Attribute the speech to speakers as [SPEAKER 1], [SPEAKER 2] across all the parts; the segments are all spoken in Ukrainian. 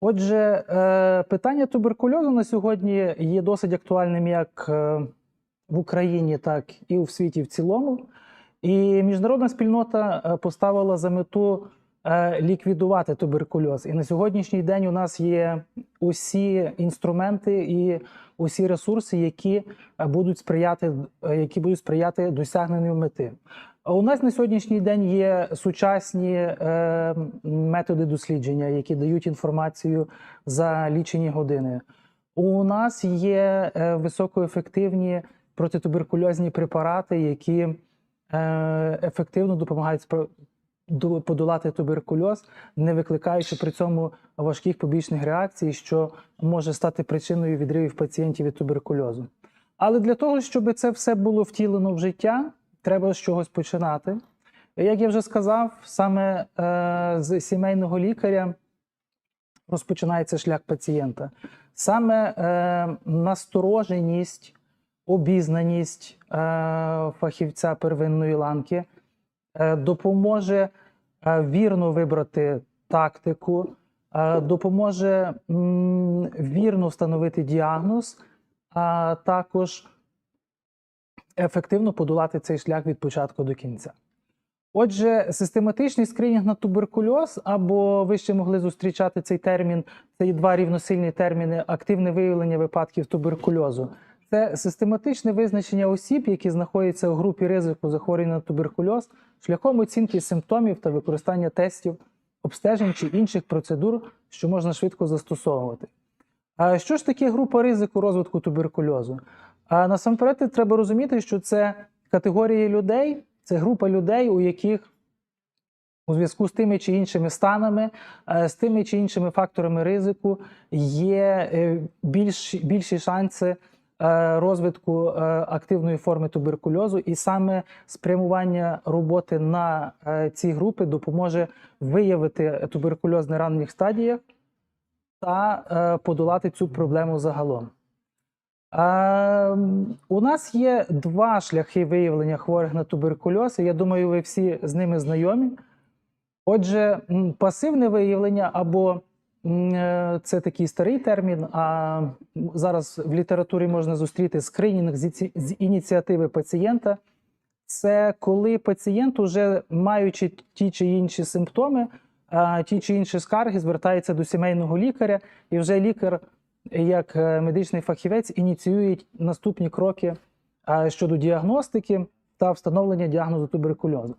[SPEAKER 1] Отже, е, питання туберкульозу на сьогодні є досить актуальним як е, в Україні, так і у світі в цілому. І міжнародна спільнота е, поставила за мету ліквідувати туберкульоз. І на сьогоднішній день у нас є усі інструменти і усі ресурси, які будуть сприяти, які будуть сприяти досягненню мети. У нас на сьогоднішній день є сучасні е, методи дослідження, які дають інформацію за лічені години. У нас є е, високоефективні протитуберкульозні препарати, які е, ефективно допомагають подолати туберкульоз, не викликаючи при цьому важких побічних реакцій, що може стати причиною відривів пацієнтів від туберкульозу. Але для того, щоб це все було втілено в життя, треба з чогось починати. Як я вже сказав, саме е, з сімейного лікаря розпочинається шлях пацієнта. Саме е, настороженість, обізнаність е, фахівця первинної ланки допоможе вірно вибрати тактику, допоможе вірно встановити діагноз, а також ефективно подолати цей шлях від початку до кінця. Отже, систематичний скринінг на туберкульоз, або ви ще могли зустрічати цей термін, це є два рівносильні терміни активне виявлення випадків туберкульозу. Це систематичне визначення осіб, які знаходяться у групі ризику захворювання на туберкульоз, шляхом оцінки симптомів та використання тестів, обстежень чи інших процедур, що можна швидко застосовувати. А що ж таке група ризику розвитку туберкульозу? А насамперед треба розуміти, що це категорії людей, це група людей, у яких у зв'язку з тими чи іншими станами, е, з тими чи іншими факторами ризику є е, більш, більші шанси е, розвитку активної форми туберкульозу, і саме спрямування роботи на ці групи допоможе виявити туберкульоз на ранніх стадіях та подолати цю проблему загалом. Е, у нас є два шляхи виявлення хворих на туберкульоз. Я думаю, ви всі з ними знайомі. Отже, пасивне виявлення або е, це такий старий термін, а зараз в літературі можна зустріти скринінг з ініціативи пацієнта. Це коли пацієнт, уже маючи ті чи інші симптоми, ті чи інші скарги, звертається до сімейного лікаря, і вже лікар, як е, медичний фахівець, ініціює наступні кроки щодо діагностики та встановлення діагнозу туберкульозу.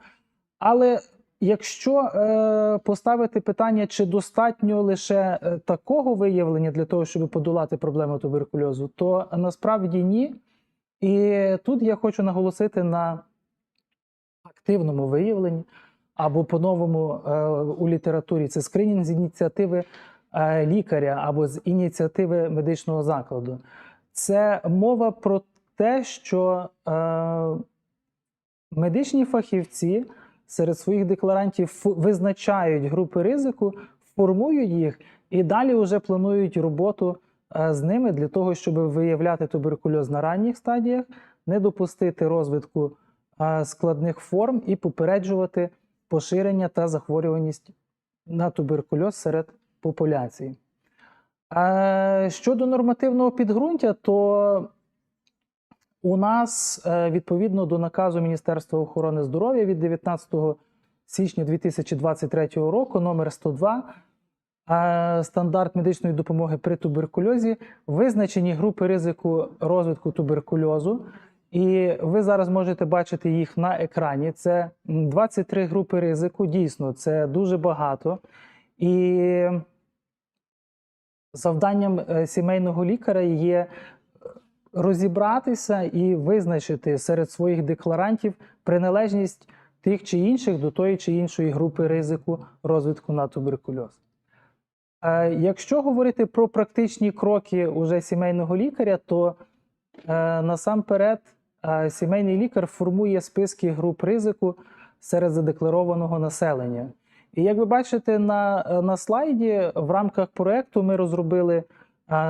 [SPEAKER 1] Але якщо е, поставити питання, чи достатньо лише е, такого виявлення для того, щоб подолати проблему туберкульозу, то насправді ні. І тут я хочу наголосити на активному виявленні, або по-новому е, у літературі це скринінг з ініціативи е, лікаря або з ініціативи медичного закладу. Це мова про те, що е, медичні фахівці серед своїх декларантів визначають групи ризику, формують їх і далі вже планують роботу е, з ними для того, щоб виявляти туберкульоз на ранніх стадіях, не допустити розвитку е, складних форм і попереджувати поширення та захворюваність на туберкульоз серед популяції. Е, Щодо нормативного підґрунтя, то у нас е, відповідно до наказу Міністерства охорони здоров'я від 19 січня 2023 року, номер 102, е, стандарт медичної допомоги при туберкульозі, визначені групи ризику розвитку туберкульозу. І ви зараз можете бачити їх на екрані. Це м, 23 групи ризику. Дійсно, це дуже багато. І завданням е, сімейного лікаря є розібратися і визначити серед своїх декларантів приналежність тих чи інших до тої чи іншої групи ризику розвитку на туберкульоз. Е, Якщо говорити про практичні кроки уже сімейного лікаря, то е, насамперед е, сімейний лікар формує списки груп ризику серед задекларованого населення. І як ви бачите на, е, на слайді, в рамках проекту ми розробили е,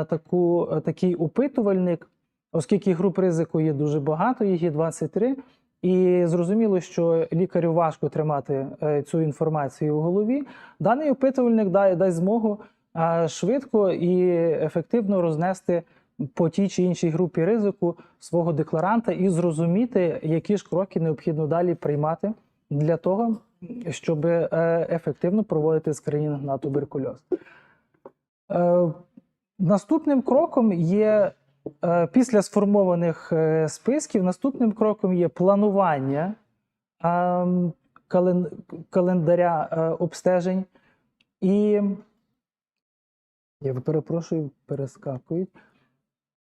[SPEAKER 1] таку, е, такий опитувальник, оскільки груп ризику є дуже багато, їх є 23. І зрозуміло, що лікарю важко тримати цю інформацію в голові. Даний опитувальник дає дасть змогу а, швидко і ефективно рознести по тій чи іншій групі ризику свого декларанта і зрозуміти, які ж кроки необхідно далі приймати для того, щоб е, ефективно проводити скринінг на туберкульоз. Е, Наступним кроком є е, після сформованих списків, наступним кроком є планування е, календаря обстежень. І я перепрошую, перескакують.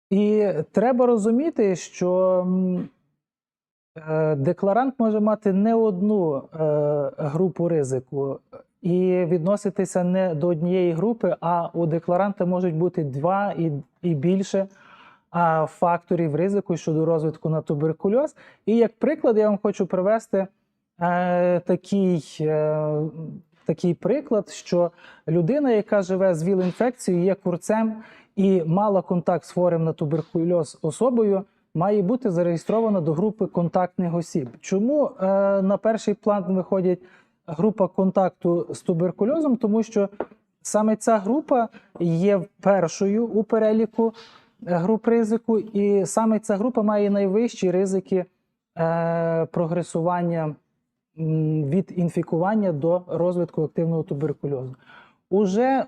[SPEAKER 1] І треба розуміти, що декларант може мати не одну е, групу ризику і відноситися не до однієї групи, а у декларанта можуть бути два і, і більше факторів ризику щодо розвитку на туберкульоз. І як приклад, я вам хочу привести е, такий, е, такий приклад, що людина, яка живе з ВІЛ-інфекцією, є курцем і мала контакт з хворим на туберкульоз особою, має бути зареєстрована до групи контактних осіб. Чому е, на перший план виходять група контакту з туберкульозом? Тому що саме ця група є першою у переліку е, груп ризику, і саме ця група має найвищі ризики е, прогресування від інфікування до розвитку активного туберкульозу. Уже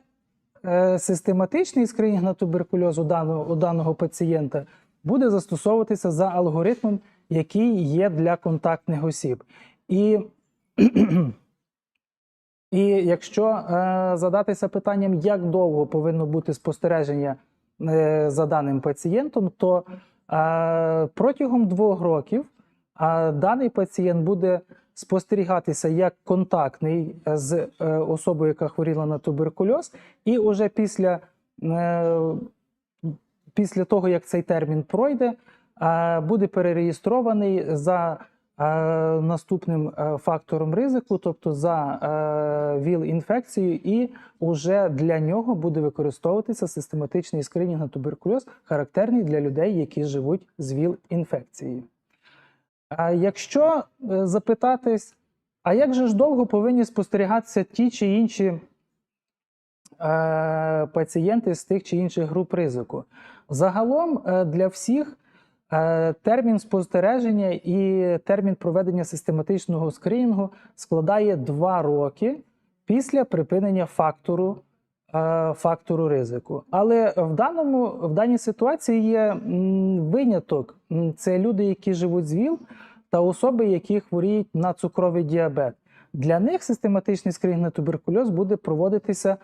[SPEAKER 1] е, систематичний скринінг на туберкульоз у даного, у даного пацієнта буде застосовуватися за алгоритмом, який є для контактних осіб. І, і якщо е, задатися питанням, як довго повинно бути спостереження е, за даним пацієнтом, то е, протягом двох років е, даний пацієнт буде спостерігатися як контактний з е, особою, яка хворіла на туберкульоз, і уже після, е, після того, як цей термін пройде, е, буде перереєстрований за е, наступним е, фактором ризику, тобто за ВІЛ-інфекцією, і вже для нього буде використовуватися систематичний скринінг на туберкульоз, характерний для людей, які живуть з ВІЛ-інфекцією. А якщо запитатись, а як же ж довго повинні спостерігатися ті чи інші е, пацієнти з тих чи інших груп ризику? Загалом е, для всіх е, термін спостереження і термін проведення систематичного скринінгу складає 2 роки після припинення фактору, е, фактору ризику. Але в, даному, в даній ситуації є виняток. Це люди, які живуть з ВІЛ, та особи, які хворіють на цукровий діабет. Для них систематичний скринінг на туберкульоз буде проводитися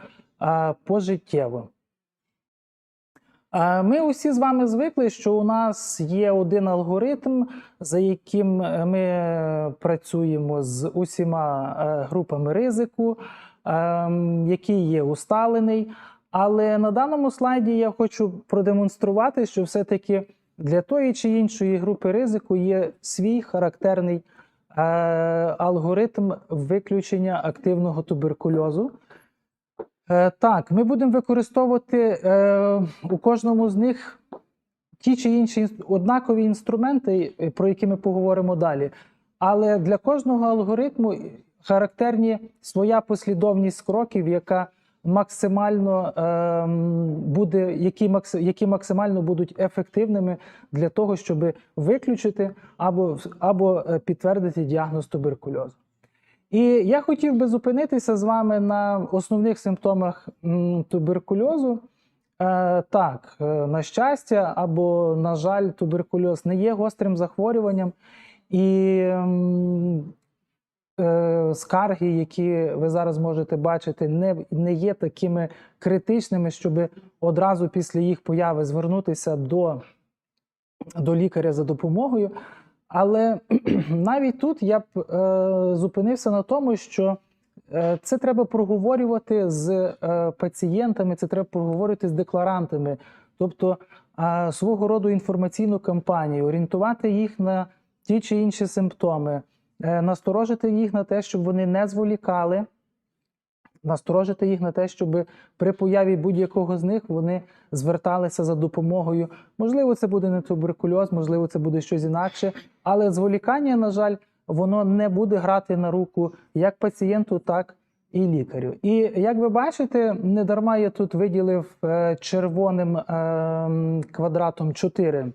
[SPEAKER 1] пожиттєво. Ми усі з вами звикли, що у нас є один алгоритм, за яким е, ми працюємо з усіма е, групами ризику, ем, який є усталений. Але на даному слайді я хочу продемонструвати, що все-таки для тої чи іншої групи ризику є свій характерний е, алгоритм виключення активного туберкульозу. Е, так, ми будемо використовувати е, у кожному з них ті чи інші однакові інструменти, е, про які ми поговоримо далі. Але для кожного алгоритму характерні своя послідовність кроків, яка максимально ем, буде, які, макс, які максимально будуть ефективними для того, щоб виключити або, або е, підтвердити діагноз туберкульозу. І я хотів би зупинитися з вами на основних симптомах туберкульозу. Е, так, е, на щастя, або, на жаль, туберкульоз не є гострим захворюванням, і е, скарги, які ви зараз можете бачити, не, є такими критичними, щоб одразу після їх появи звернутися до, до лікаря за допомогою. Але навіть тут я б е, зупинився на тому, що е, це треба проговорювати з е, пацієнтами, це треба проговорювати з декларантами, тобто е, свого роду інформаційну кампанію, орієнтувати їх на ті чи інші симптоми, е, насторожити їх на те, щоб вони не зволікали. Насторожити їх на те, щоб при появі будь-якого з них вони зверталися за допомогою. Можливо, це буде не туберкульоз, можливо, це буде щось інакше, але зволікання, на жаль, воно не буде грати на руку як пацієнту, так і лікарю. І як ви бачите, не дарма я тут виділив е, червоним е, квадратом 4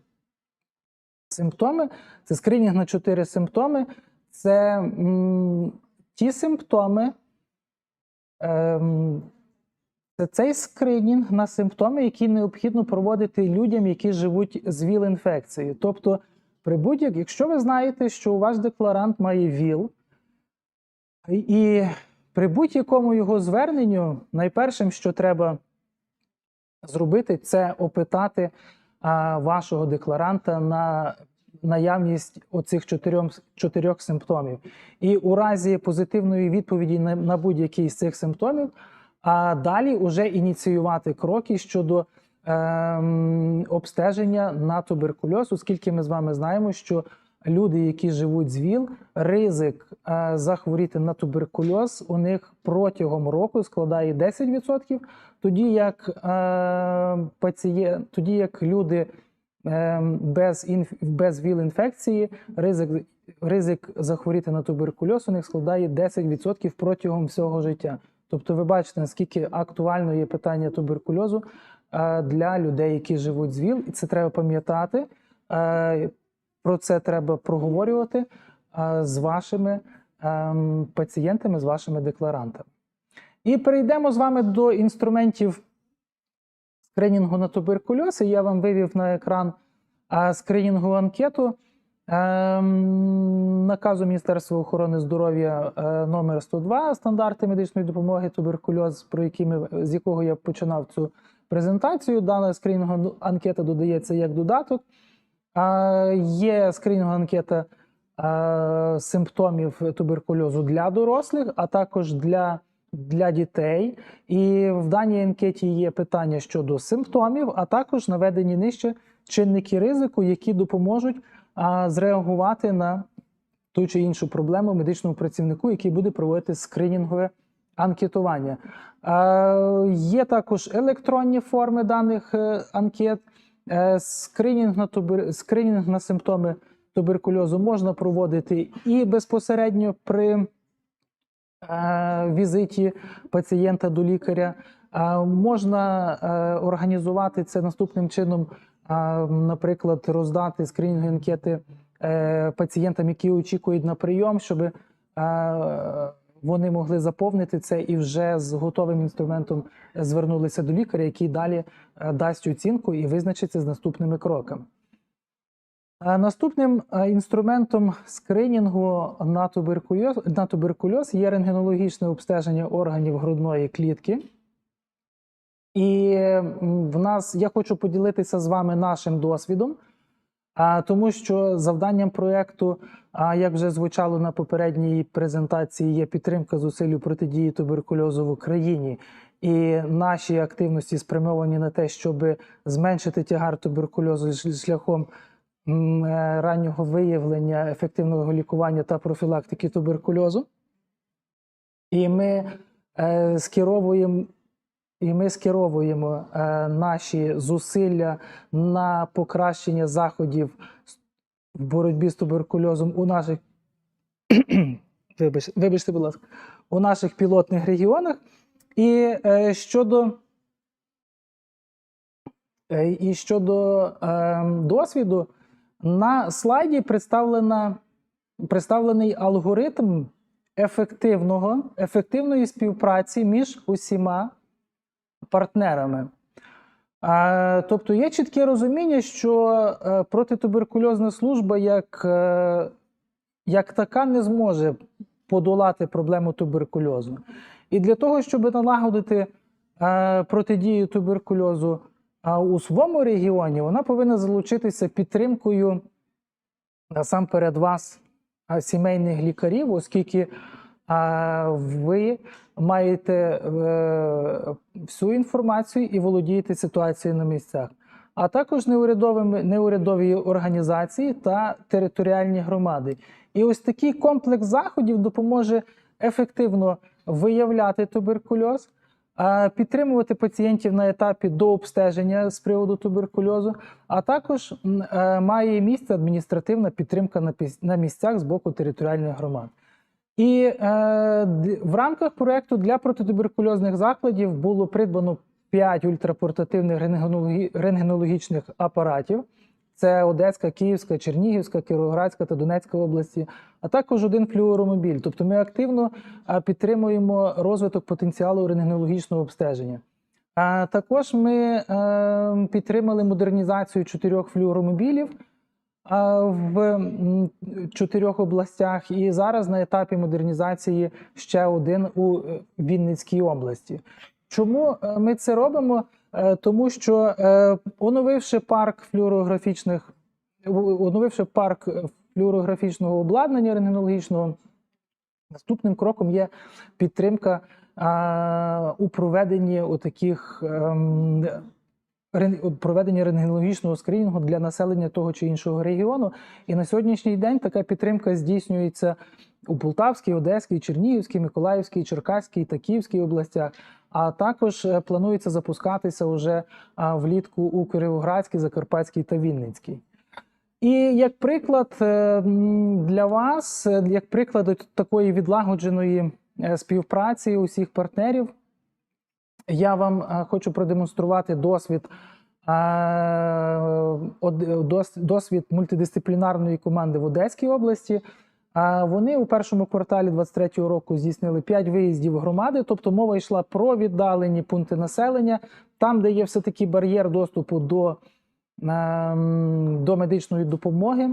[SPEAKER 1] симптоми. Це скринінг на 4 симптоми. Це м, ті симптоми. Ем, це цей скринінг на симптоми, які необхідно проводити людям, які живуть з ВІЛ-інфекцією. Тобто, при будь-як, якщо ви знаєте, що ваш декларант має ВІЛ, і при будь-якому його зверненню, найпершим, що треба зробити, це опитати вашого декларанта на наявність оцих чотирьох, чотирьох симптомів. І у разі позитивної відповіді на, на будь-який з цих симптомів, а далі вже ініціювати кроки щодо ем, обстеження на туберкульоз, оскільки ми з вами знаємо, що люди, які живуть з ВІЛ, ризик е, захворіти на туберкульоз у них протягом року складає 10%, тоді як, е, пацієнт, тоді як люди без, інф, без ВІЛ-інфекції, ризик, ризик захворіти на туберкульоз у них складає 10% протягом всього життя. Тобто, ви бачите, наскільки актуально є питання туберкульозу е, для людей, які живуть з ВІЛ, і це треба пам'ятати. Е, Про це треба проговорювати е, з вашими ем, пацієнтами, з вашими декларантами. І перейдемо з вами до інструментів скринінгу на туберкульоз. І я вам вивів на екран скринінгову анкету. Ем, Наказу Міністерства охорони здоров'я е, номер 102 стандарти медичної допомоги туберкульоз, про які ми з якого я починав цю презентацію. Дана скринінгова анкета додається як додаток. Є скринінгова анкета е, симптомів туберкульозу для дорослих, а також для, для дітей. І в даній анкеті є питання щодо симптомів, а також наведені нижче чинники ризику, які допоможуть зреагувати на ту чи іншу проблему медичному працівнику, який буде проводити скринінгове анкетування. Є також електронні форми даних е, анкет. Е, скринінг, на тубер... скринінг на симптоми туберкульозу можна проводити і безпосередньо при візиті пацієнта до лікаря. Е, можна е, організувати це наступним чином наприклад, роздати скринінгові анкети е, пацієнтам, які очікують на прийом, щоб е, вони могли заповнити це і вже з готовим інструментом звернулися до лікаря, який далі е, дасть оцінку і визначиться з наступними кроками. Наступним інструментом скринінгу на туберкульоз, на туберкульоз є рентгенологічне обстеження органів грудної клітки. І в нас я хочу поділитися з вами нашим досвідом, тому що завданням проєкту, як вже звучало на попередній презентації, є підтримка зусиль протидії туберкульозу в Україні. І наші активності спрямовані на те, щоб зменшити тягар туберкульозу шляхом раннього виявлення, ефективного лікування та профілактики туберкульозу. І ми е, скеровуємо і ми скеровуємо е, наші зусилля на покращення заходів в боротьбі з туберкульозом у наших вибач, вибачте, будь ласка, у наших пілотних регіонах. І е, щодо е, і щодо е, досвіду, на слайді представлена, представлений алгоритм ефективного, ефективної співпраці між усіма партнерами. Тобто є чітке розуміння, що е, протитуберкульозна служба як, е, як така не зможе подолати проблему туберкульозу. І для того, щоб налагодити е, протидію туберкульозу а, у своєму регіоні, вона повинна залучитися підтримкою насамперед вас, сімейних лікарів, оскільки ви маєте е, всю інформацію і володієте ситуацією на місцях, а також неурядовими неурядові організації та територіальні громади. І ось такий комплекс заходів допоможе ефективно виявляти туберкульоз, підтримувати пацієнтів на етапі до обстеження з приводу туберкульозу, а також е, має місце адміністративна підтримка на місцях з боку територіальних громад. І е, в рамках проекту для протитуберкульозних закладів було придбано 5 ультрапортативних рентгенологічних апаратів. Це Одеська, Київська, Чернігівська, Кіровоградська та Донецька області, а також один флюоромобіль. Тобто ми активно підтримуємо розвиток потенціалу рентгенологічного обстеження. А також ми е, підтримали модернізацію чотирьох флюоромобілів в чотирьох областях, і зараз на етапі модернізації ще один у е, Вінницькій області. Чому е, ми це робимо? Е, Тому що е, оновивши парк флюорографічних, оновивши парк е, флюорографічного обладнання рентгенологічного, наступним кроком є підтримка у проведенні таких ем, проведення рентгенологічного скринінгу для населення того чи іншого регіону. І на сьогоднішній день така підтримка здійснюється у Полтавській, Одеській, Чернігівській, Миколаївській, Черкаській та Київській областях. А також е, планується запускатися вже влітку у Кировоградській, Закарпатській та Вінницькій. І як приклад е, для вас, е, як приклад такої відлагодженої е, співпраці усіх партнерів, я вам е, хочу продемонструвати досвід, е, досвід мультидисциплінарної команди в Одеській області. Вони у першому кварталі 23-го року здійснили 5 виїздів громади, тобто мова йшла про віддалені пункти населення, там, де є все-таки бар'єр доступу до, ем, до медичної допомоги.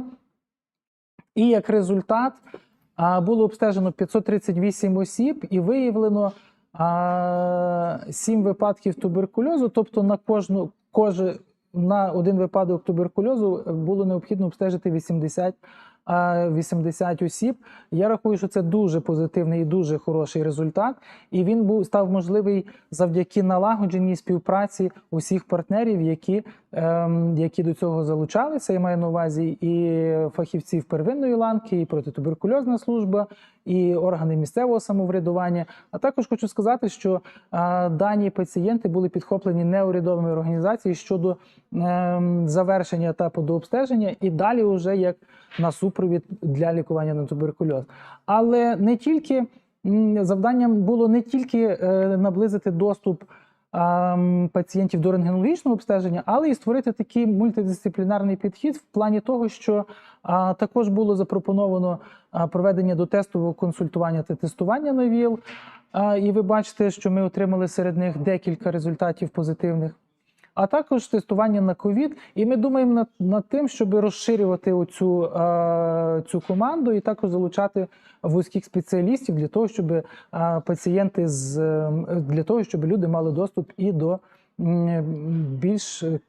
[SPEAKER 1] І як результат було обстежено 538 осіб і виявлено 7 випадків туберкульозу. Тобто на кожну коже, на один випадок туберкульозу було необхідно обстежити 80, а, 80 осіб. Я рахую, що це дуже позитивний і дуже хороший результат. І він був став можливий завдяки налагодженій співпраці усіх партнерів, які, ем, які до цього залучалися. Я маю на увазі і фахівців первинної ланки, і протитуберкульозна служба, і органи місцевого самоврядування. А також хочу сказати, що а, дані пацієнти були підхоплені неурядовими організаціями щодо ем, завершення етапу до обстеження і далі вже як на супровід для лікування на туберкульоз. Але не тільки завданням було не тільки е, наблизити доступ пацієнтів до рентгенологічного обстеження, але і створити такий мультидисциплінарний підхід в плані того, що також було запропоновано проведення дотестового консультування та тестування на ВІЛ. І ви бачите, що ми отримали серед них декілька результатів позитивних. А також тестування на ковід. І ми думаємо над, над тим, щоб розширювати оцю, е, цю команду і також залучати вузьких спеціалістів для того, щоб е, пацієнти з е, для того, щоб люди мали доступ і до м, більш е,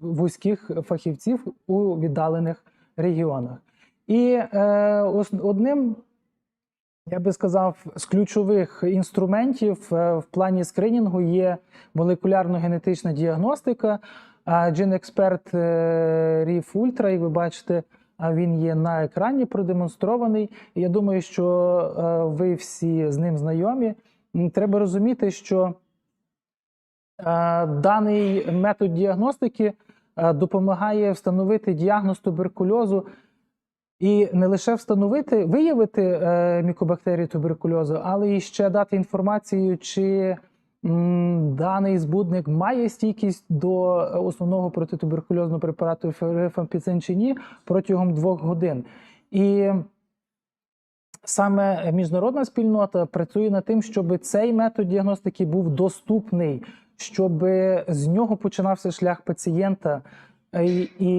[SPEAKER 1] вузьких фахівців у віддалених регіонах. І е, одним я би сказав, з ключових інструментів е, в плані скринінгу є молекулярно-генетична діагностика. GenExpert е, Reef Ultra, як ви бачите, він є на екрані продемонстрований. Я думаю, що е, ви всі з ним знайомі. Треба розуміти, що даний метод діагностики допомагає встановити діагноз туберкульозу і не лише встановити, виявити е, мікобактерії туберкульозу, але і ще дати інформацію, чи даний збудник має стійкість до е, основного протитуберкульозного препарату рифампіцин чи ні протягом двох годин. І саме міжнародна спільнота працює над тим, щоб цей метод діагностики був доступний, щоб з нього починався шлях пацієнта. Е, І, і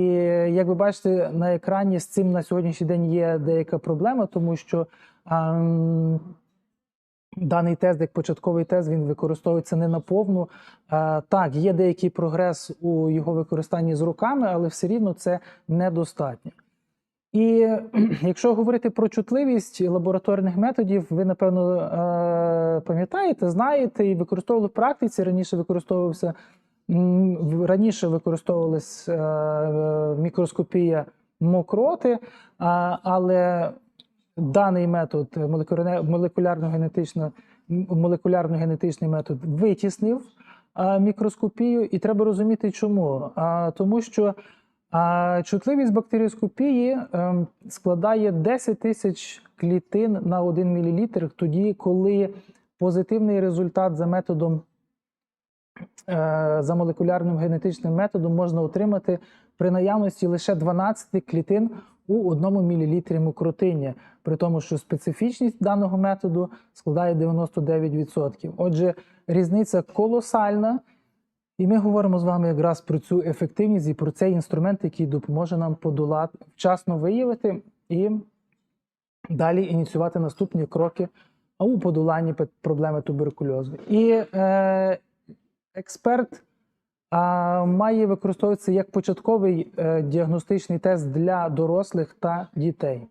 [SPEAKER 1] як ви бачите на екрані, з цим на сьогоднішній день є деяка проблема, тому що ам, даний тест, як початковий тест, він використовується не наповну. А, так, є деякий прогрес у його використанні з руками, але все рівно це недостатньо. І якщо говорити про чутливість лабораторних методів, ви напевно е, пам'ятаєте, знаєте і використовували в практиці. Раніше використовувався раніше використовувалась е, е, мікроскопія мокроти, але даний метод молекулярно-генетичний метод витіснив мікроскопію, і треба розуміти, чому. Тому що чутливість бактеріоскопії складає 10 тисяч клітин на 1 мл, тоді, коли позитивний результат за методом е, за молекулярним генетичним методом можна отримати при наявності лише 12 клітин у 1 мл мокротиння, при тому, що специфічність даного методу складає 99%. Отже, різниця колосальна. І ми говоримо з вами якраз про цю ефективність і про цей інструмент, який допоможе нам подолати, вчасно виявити і далі ініціювати наступні кроки у подоланні проблеми туберкульозу. І е, експерт а, має використовуватися як початковий е, діагностичний тест для дорослих та дітей.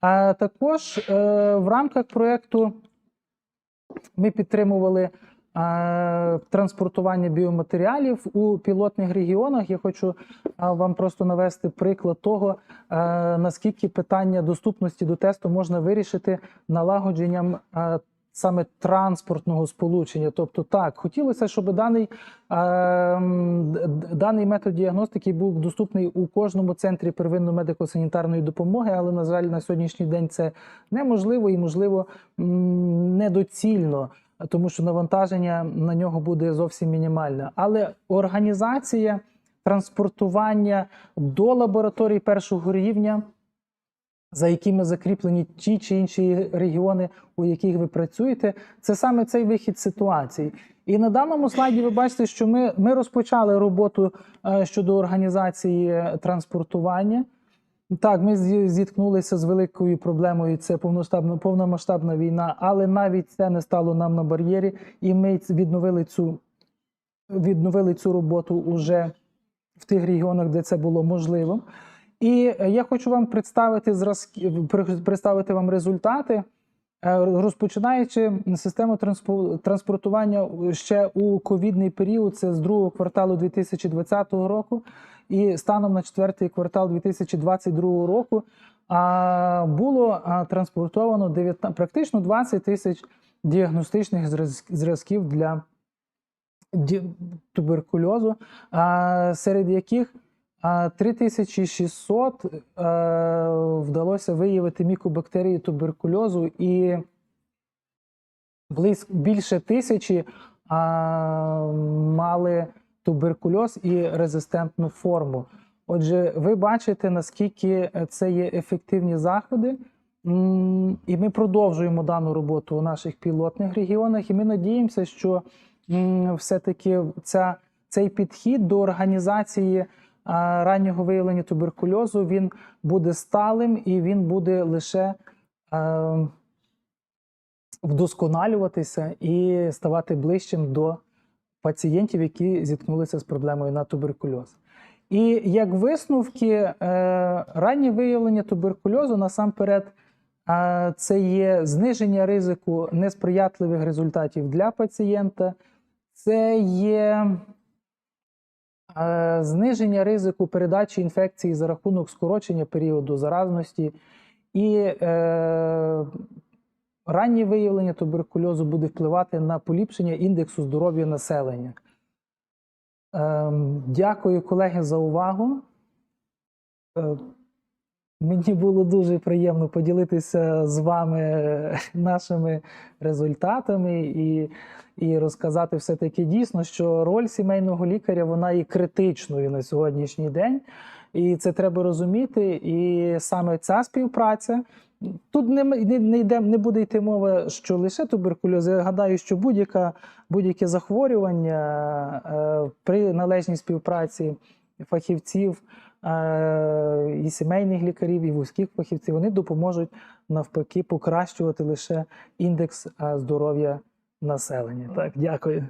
[SPEAKER 1] А також е, в рамках проєкту ми підтримували е, транспортування біоматеріалів у пілотних регіонах. Я хочу е, вам просто навести приклад того, е, наскільки питання доступності до тесту можна вирішити налагодженням е, саме транспортного сполучення. Тобто, так, хотілося, щоб даний, е, даний метод діагностики був доступний у кожному центрі первинної медико-санітарної допомоги, але, на жаль, на сьогоднішній день це неможливо і, можливо, недоцільно, тому що навантаження на нього буде зовсім мінімальне. Але організація транспортування до лабораторій першого рівня за якими закріплені ті чи інші регіони, у яких ви працюєте, це саме цей вихід ситуації. І на даному слайді ви бачите, що ми, ми розпочали роботу е, щодо організації транспортування. Так, ми зіткнулися з великою проблемою. Це повномасштабна війна, але навіть це не стало нам на бар'єрі, і ми відновили цю, відновили цю роботу уже в тих регіонах, де це було можливо. І е, я хочу вам представити зразки, пр- представити вам результати, е, розпочинаючи систему транспо- транспортування ще у ковідний період, це з другого кварталу 2020 року, і станом на четвертий квартал 2022 року було транспортовано 19, практично 20 тисяч діагностичних зразків для туберкульозу, серед яких а, 3600 е, вдалося виявити мікобактерії туберкульозу і близько більше тисячі а, мали туберкульоз і резистентну форму. Отже, ви бачите, наскільки це є ефективні заходи. І ми продовжуємо дану роботу у наших пілотних регіонах, і ми надіємося, що все-таки ця, цей підхід до організації раннього виявлення туберкульозу він буде сталим і він буде лише е, вдосконалюватися і ставати ближчим до пацієнтів, які зіткнулися з проблемою на туберкульоз. І як висновки, е, раннє виявлення туберкульозу насамперед е, це є зниження ризику несприятливих результатів для пацієнта, це є зниження ризику передачі інфекції за рахунок скорочення періоду заразності і е, раннє виявлення туберкульозу буде впливати на поліпшення індексу здоров'я населення. Ем, Дякую, колеги, за увагу. Е, Мені було дуже приємно поділитися з вами нашими результатами і, і розказати все-таки дійсно, що роль сімейного лікаря вона є критичною на сьогоднішній день. І це треба розуміти. І саме ця співпраця. Тут не, не, не, йде, не буде йти мова, що лише туберкульоз. Я гадаю, що будь-яке захворювання е, при належній співпраці фахівців е, і сімейних лікарів, і вузьких фахівців, вони допоможуть навпаки покращувати лише індекс е, здоров'я населення. Так, дякую.